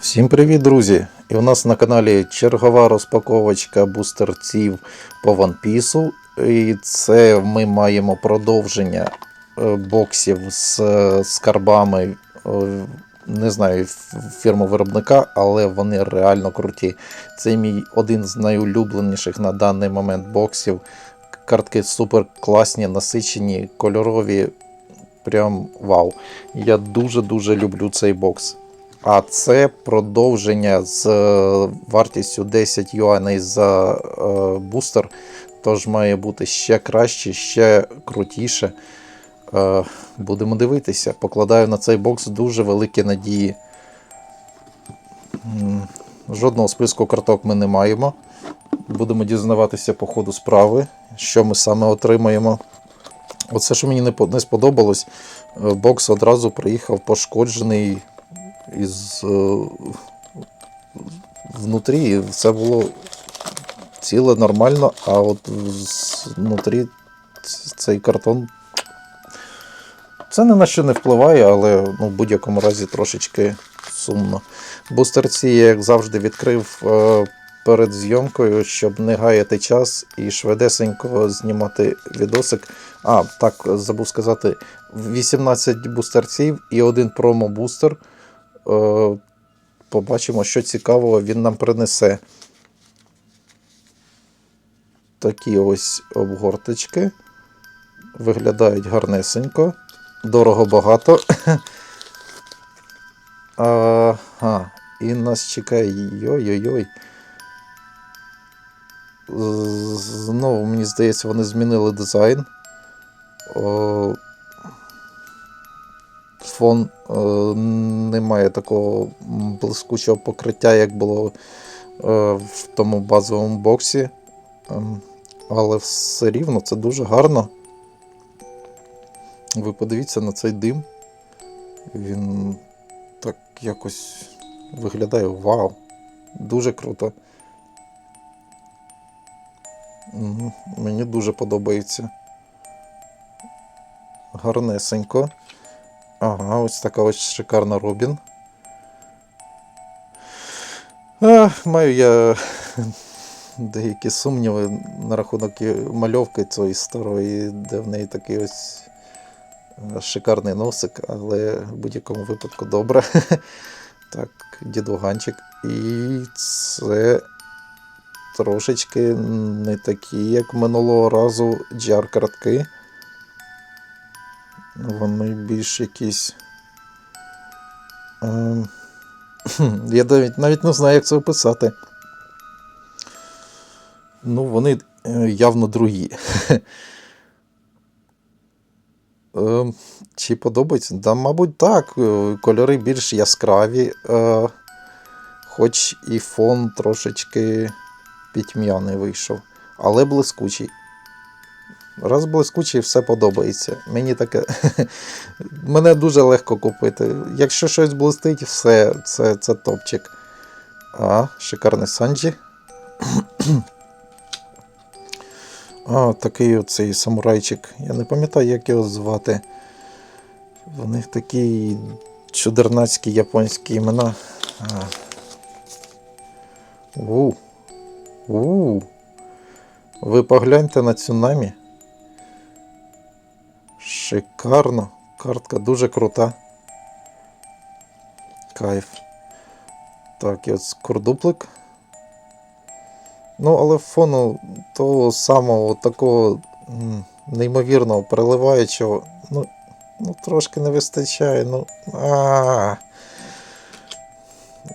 Всім привіт, друзі! І у нас на каналі чергова розпаковочка бустерців по One Piece. І це ми маємо продовження е, боксів з е, скарбами. е, Не знаю фірму виробника, але вони реально круті. Це мій один з найулюбленіших на даний момент боксів. Картки супер класні, насичені, кольорові. Прям вау. Я дуже-дуже люблю цей бокс. А це продовження з е, вартістю 10 юаней за е, бустер. Тож має бути ще краще, ще крутіше. Е, будемо дивитися. Покладаю на цей бокс дуже великі надії. Жодного списку карток ми не маємо. Будемо дізнаватися по ходу справи, що ми саме отримаємо. Оце, що мені не сподобалось, бокс одразу приїхав пошкоджений із е, внутрі все було ціле нормально, а от внутрі цей картон. Це ні на що не впливає, але ну, в будь-якому разі трошечки сумно. Бустерці я, як завжди, відкрив е, перед зйомкою, щоб не гаяти час і швидесенько знімати відосик. А, так, забув сказати, 18 бустерців і один промо-бустер. Е, побачимо, що цікавого він нам принесе. Такі ось обгорточки. Виглядають гарнесенько. Дорого багато. Ага, і нас чекає. Йой-йой-йой. Знову, мені здається, вони змінили дизайн. О, фон е, не має такого блискучого покриття, як було е, в тому базовому боксі. Ем, але все рівно це дуже гарно. Ви подивіться на цей дим. Він так якось виглядає вау. Дуже круто. Мені дуже подобається. Гарнесенько. Ага, ось така ось шикарна Робін. А, маю я деякі сумніви на рахунок мальовки цієї старої, де в неї такий ось е, шикарний носик, але в будь-якому випадку добре. Так, дідуганчик. І це трошечки не такі, як минулого разу джар-картки. Вони більш якісь. Ем, я навіть, навіть не знаю, як це описати. Ну, вони е, явно другі. Ем, Чи подобається? Да, мабуть, так. Е, Кольори більш яскраві, е, хоч і фон трошечки пітьмяний вийшов, але блискучий. Раз блискучий, все подобається. Мені таке. Мене дуже легко купити. Якщо щось блистить, все, це, це топчик. А, шикарний Санджі. А, такий оцей самурайчик. Я не пам'ятаю, як його звати. В них такі чудернацькі японські імена. А. У. У. Ви погляньте на цунамі. Шикарно. Картка дуже крута. Кайф. Так, і от скордуплик. Ну, але фону того самого такого неймовірного переливаючого, ну, ну трошки не вистачає. Ну, а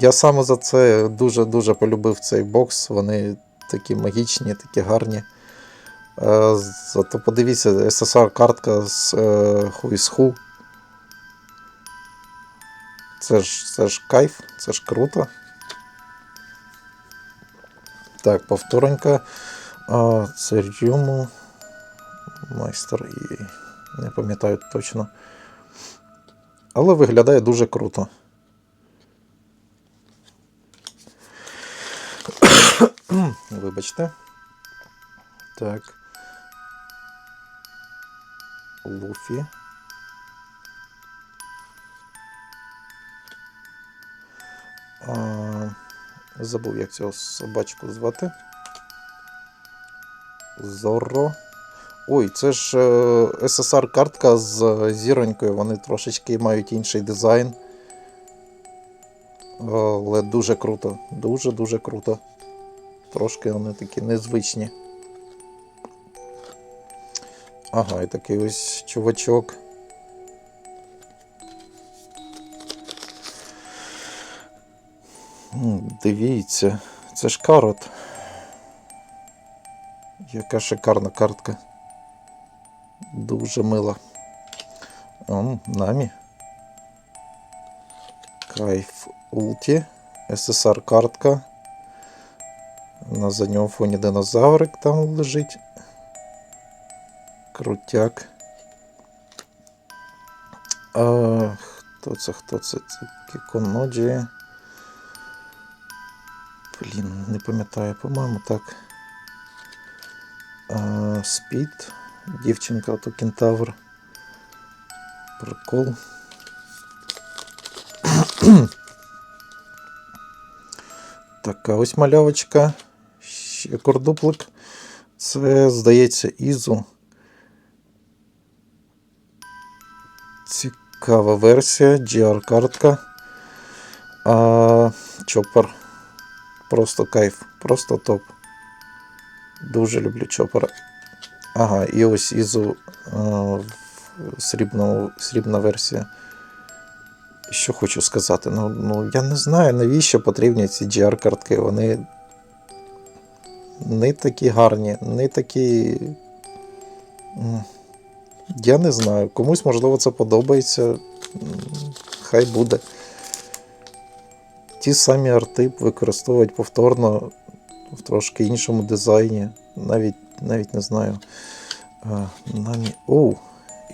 Я саме за це дуже-дуже полюбив цей бокс. Вони такі магічні, такі гарні. Е, Зато подивіться, SSR картка з е, is Who. Це ж, це ж кайф, це ж круто. Так, повторенька. А. Майстер і не пам'ятаю точно. Але виглядає дуже круто. Вибачте. Так. Луфі. Забув, як цього собачку звати. Зорро. Ой, це ж е, СССР картка з зіронькою. Вони трошечки мають інший дизайн. Але дуже круто. Дуже-дуже круто. Трошки вони такі незвичні. Ага, і такий ось чувачок. Дивіться, це ж карот. Яка шикарна картка. Дуже мила. Ом, намі. Кайф Улті. СССР картка. На задньому фоні динозаврик там лежить. Крутяк. А, хто це? Хто це? Це Кіконоджі. Блін, не пам'ятаю, по-моєму, так. А, Спід. Дівчинка то кентавр. Прикол. така ось малявочка. Ще кордуплик. Це, здається, Ізу. Цікава версія, GR-картка. А Чопер. Просто кайф, просто топ. Дуже люблю чопера. Ага, і ось Ізу е, срібна, срібна версія. Що хочу сказати? Ну, ну я не знаю, навіщо потрібні ці GR-картки. Вони не такі гарні, не такі. Я не знаю. Комусь, можливо, це подобається. Хай буде. Ті самі арти використовують повторно в трошки іншому дизайні. Навіть, навіть не знаю. Намі... Оу,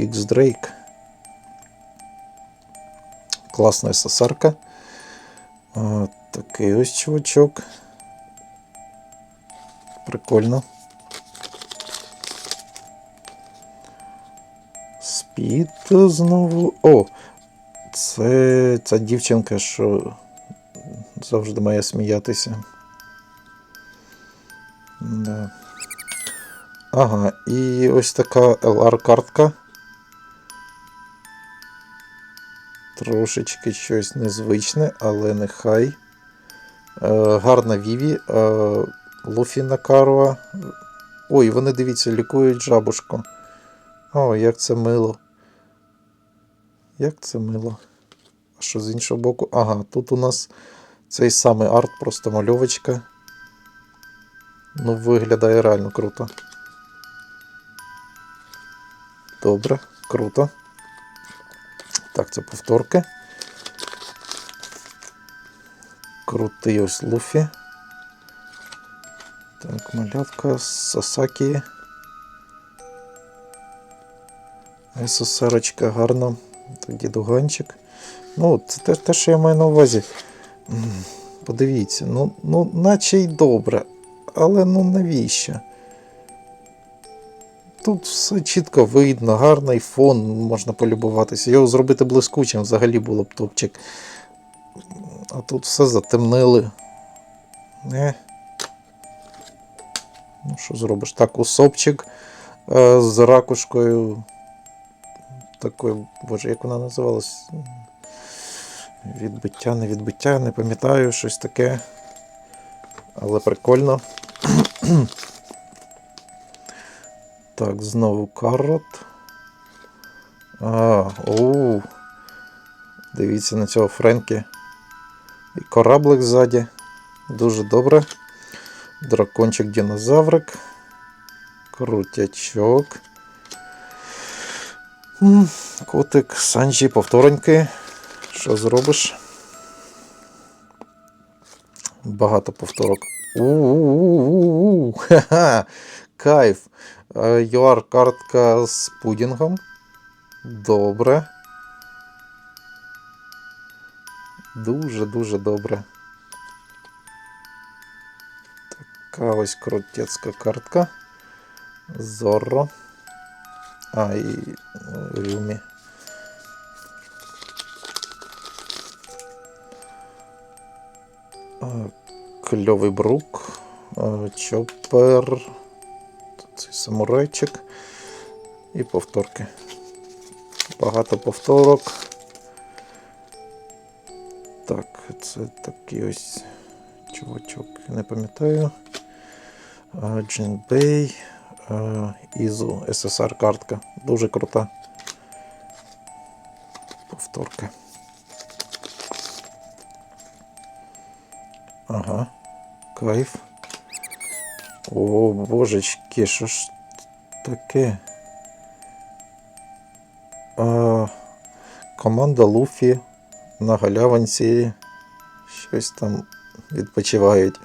X-Drake. Класна СССРка. Такий ось чувачок. Прикольно. Спід знову. О! Це ця дівчинка, що завжди має сміятися. Да. Ага, і ось така LR-картка. Трошечки щось незвичне, але нехай. Е, гарна Віві. Е, Луфі Накаруа. Ой, вони дивіться, лікують жабушку. О, як це мило. Як це мило. А що з іншого боку? Ага, тут у нас цей самий арт, просто мальовочка. Ну, виглядає реально круто. Добре, круто. Так, це повторки. Крутий ось Луфі. Так, малявка Сасакі. СССРочка гарно. Тоді дуганчик. Ну, це те, те, що я маю на увазі. Подивіться, ну, ну, наче й добре. Але ну навіщо? Тут все чітко видно, гарний фон, можна полюбуватися. Його зробити блискучим взагалі було б топчик. А тут все затемнили. Не. Ну, що зробиш? Так, усопчик е, з ракушкою. Такою, боже, як вона називалась? Відбиття, не відбиття, не пам'ятаю, щось таке. Але прикольно. Так, знову карот. А, оу. Дивіться на цього Френкі. І кораблик ззаді. Дуже добре. Дракончик динозаврик. Крутячок. Котик Санджі повтореньки. Що зробиш? Багато повторок. У-у-у-у-у. Ха-ха. Кайф. ЮАР картка з пудінгом. Добре. Дуже-дуже добре. Така ось крутецька картка. Зорро. А, і е, Рюмі. Е, Кльовий брук. е, Чопер. Цей самурайчик. І повторки. Багато повторок. Так, це такий ось чувачок, не пам'ятаю. Е, Джинбей. Ізу СССР картка. Дуже крута. Повторка. Ага. Кайф. О, божечки, що ж таке? А, команда Луфі на галявинці щось там відпочивають.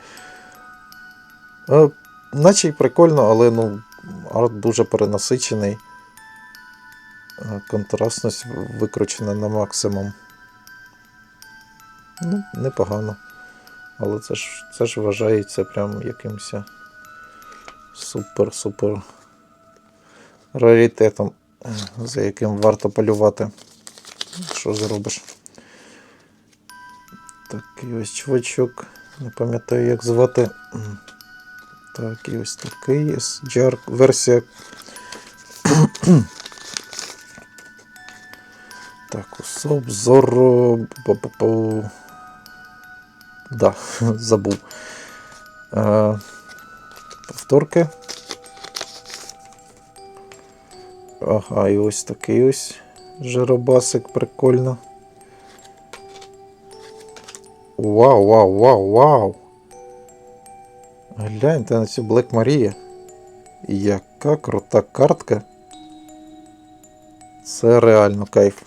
А, наче й прикольно, але ну, арт дуже перенасичений. Контрастність викручена на максимум. Ну, непогано. Але це ж, це ж вважається прям якимось супер-супер раритетом, е, за яким варто полювати. Що зробиш? Такий ось чувачок. Не пам'ятаю, як звати. Так, і ось такий SGR версія. Так, усоб, зоро. Да, забув. Е, повторки. Ага, і ось такий ось жиробасик, прикольно. Вау, вау, вау, вау. Гляньте на цю Black Maria. Яка крута картка. Це реально кайф.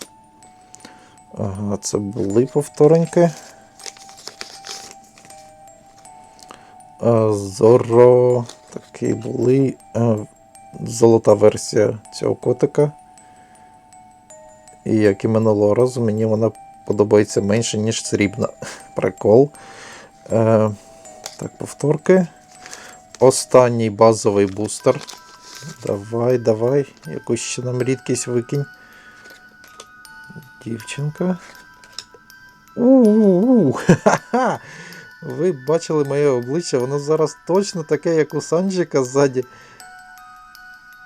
Ага, це були повтореньки. Зоро. Такі були. Золота версія цього котика. І як і минулого разу, мені вона подобається менше, ніж срібна. Прикол. Так, повторки. Останній базовий бустер. Давай, давай. Якусь ще нам рідкість викинь. Дівчинка. У-у-у! Ха-ха! Ви бачили моє обличчя, воно зараз точно таке, як у Санджика ззаді.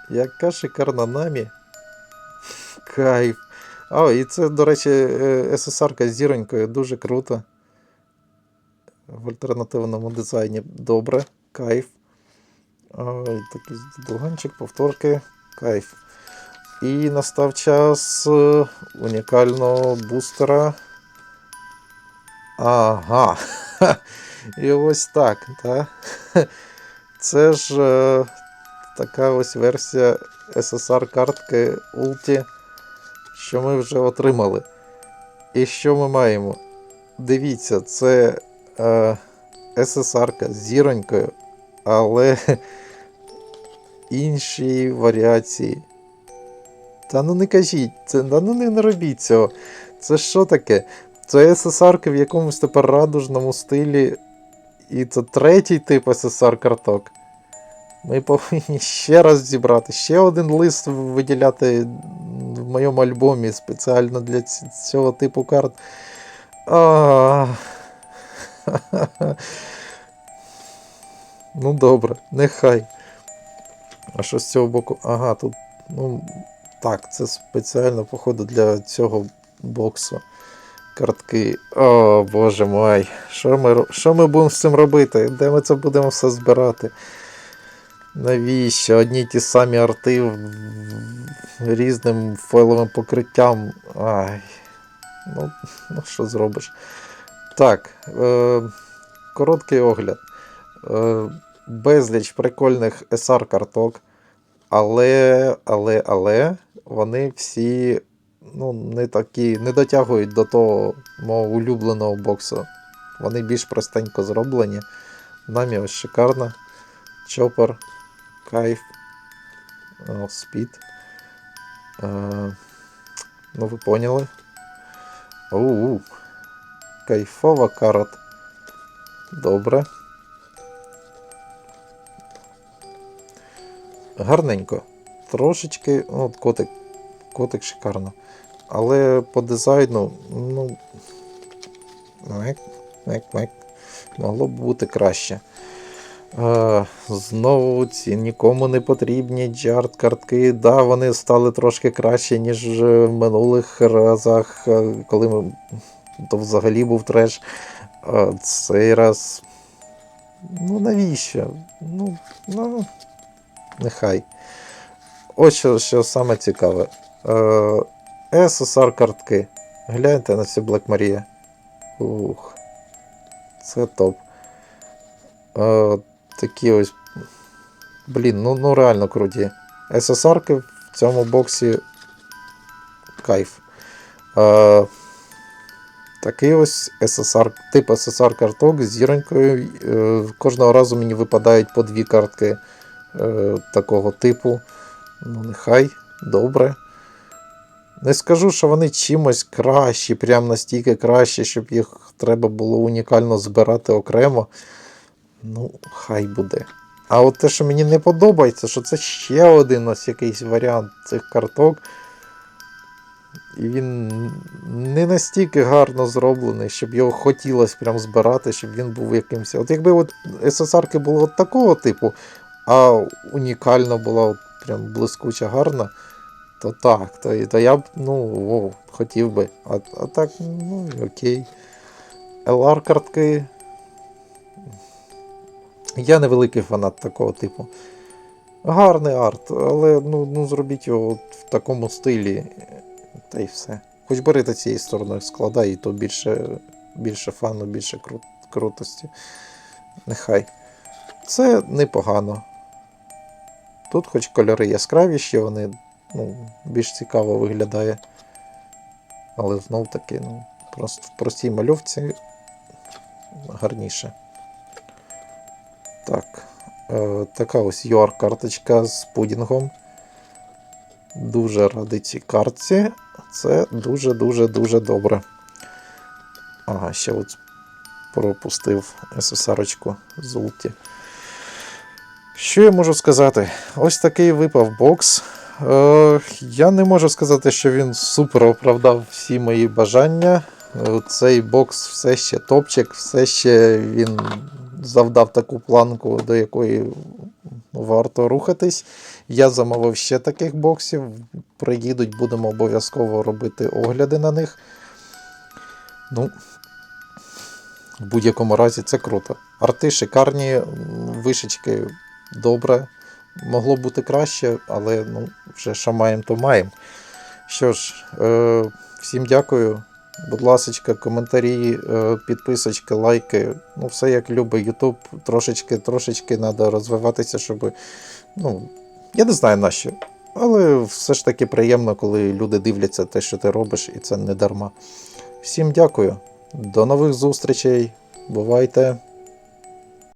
Яка шикарна намі. Кайф. А, і це, до речі, е, СССРка з зіронькою дуже круто. В альтернативному дизайні добре. Кайф. І такий дуганчик, повторки. Кайф. І настав час е, унікального бустера. Ага. І ось так, так. Це ж е, така ось версія SSR картки Ulti, що ми вже отримали. І що ми маємо? Дивіться, це е, SSR з зіронькою, але інші варіації. Та ну не кажіть, це, та ну не, робіть цього. Це що таке? Це SSR в якомусь тепер радужному стилі. І це третій тип SSR карток. Ми повинні ще раз зібрати, ще один лист виділяти в моєму альбомі спеціально для цього типу карт. А... Ну добре, нехай. А що з цього боку? Ага, тут. Ну, так, це спеціально, походу, для цього боксу. Картки. О, боже мой. Що ми, що ми будемо з цим робити? Де ми це будемо все збирати? Навіщо? Одні ті самі арти різним файловим покриттям. Ай. Ну, ну що зробиш? Так. Е, короткий огляд. Е, безліч прикольних SR-карток. Але, але, але вони всі ну, не такі, не дотягують до того мого улюбленого боксу. Вони більш простенько зроблені. Намі ось шикарна. Чопер, кайф, спід. Е, ну, ви поняли. У-у. Кайфова карат. Добре. Гарненько. Трошечки, ну, котик, котик шикарно. Але по дизайну, ну. Мек, мек, мек. могло б бути краще. Е, знову ці нікому не потрібні джарт картки. Да, вони стали трошки краще, ніж в минулих разах, е, коли ми, то взагалі був треш. А цей раз. Ну навіщо? Ну, ну нехай. Ось що, що саме цікаве. Е, СССР картки. Гляньте на цю Black Maria. Ух. Це топ. Е, такі ось. Блін, ну, ну реально круті. СССРки в цьому боксі кайф. Е, такий ось СССР, тип СССР карток з зіронькою. Е, кожного разу мені випадають по дві картки такого типу. Ну, нехай, добре. Не скажу, що вони чимось кращі, прям настільки кращі, щоб їх треба було унікально збирати окремо. Ну, хай буде. А от те, що мені не подобається, що це ще один ось якийсь варіант цих карток. І він не настільки гарно зроблений, щоб його хотілося прям збирати, щоб він був якимось. От якби от СССРки було от такого типу, а унікально була прям блискуча гарна, то так, то, то я б, ну, о, хотів би. А, а так, ну окей. LR картки. Я не великий фанат такого типу. Гарний арт, але ну, ну зробіть його в такому стилі. Та й все. Хоч бери та цієї сторони складай, і то більше, більше фану, більше кру- крутості. Нехай. Це непогано. Тут хоч кольори яскравіші, вони ну, більш цікаво виглядає. Але знов таки, ну, просто в простій мальовці гарніше. Так. Е, така ось UR-карточка з пудінгом. Дуже радий цій картці. Це дуже-дуже-дуже добре. Ага, ще от пропустив СССРочку золоті. Що я можу сказати? Ось такий випав бокс. Е, я не можу сказати, що він супер оправдав всі мої бажання. Е, Цей бокс все ще топчик, все ще він завдав таку планку, до якої варто рухатись. Я замовив ще таких боксів. Приїдуть, будемо обов'язково робити огляди на них. Ну, в будь-якому разі це круто. Арти шикарні, вишечки добре. Могло бути краще, але ну, вже що маємо, то маємо. Що ж, е, всім дякую. Будь ласка, коментарі, е, підписочки, лайки. Ну, все як любить YouTube. Трошечки, трошечки треба розвиватися, щоб. Ну, я не знаю на що. Але все ж таки приємно, коли люди дивляться те, що ти робиш, і це не дарма. Всім дякую. До нових зустрічей. Бувайте!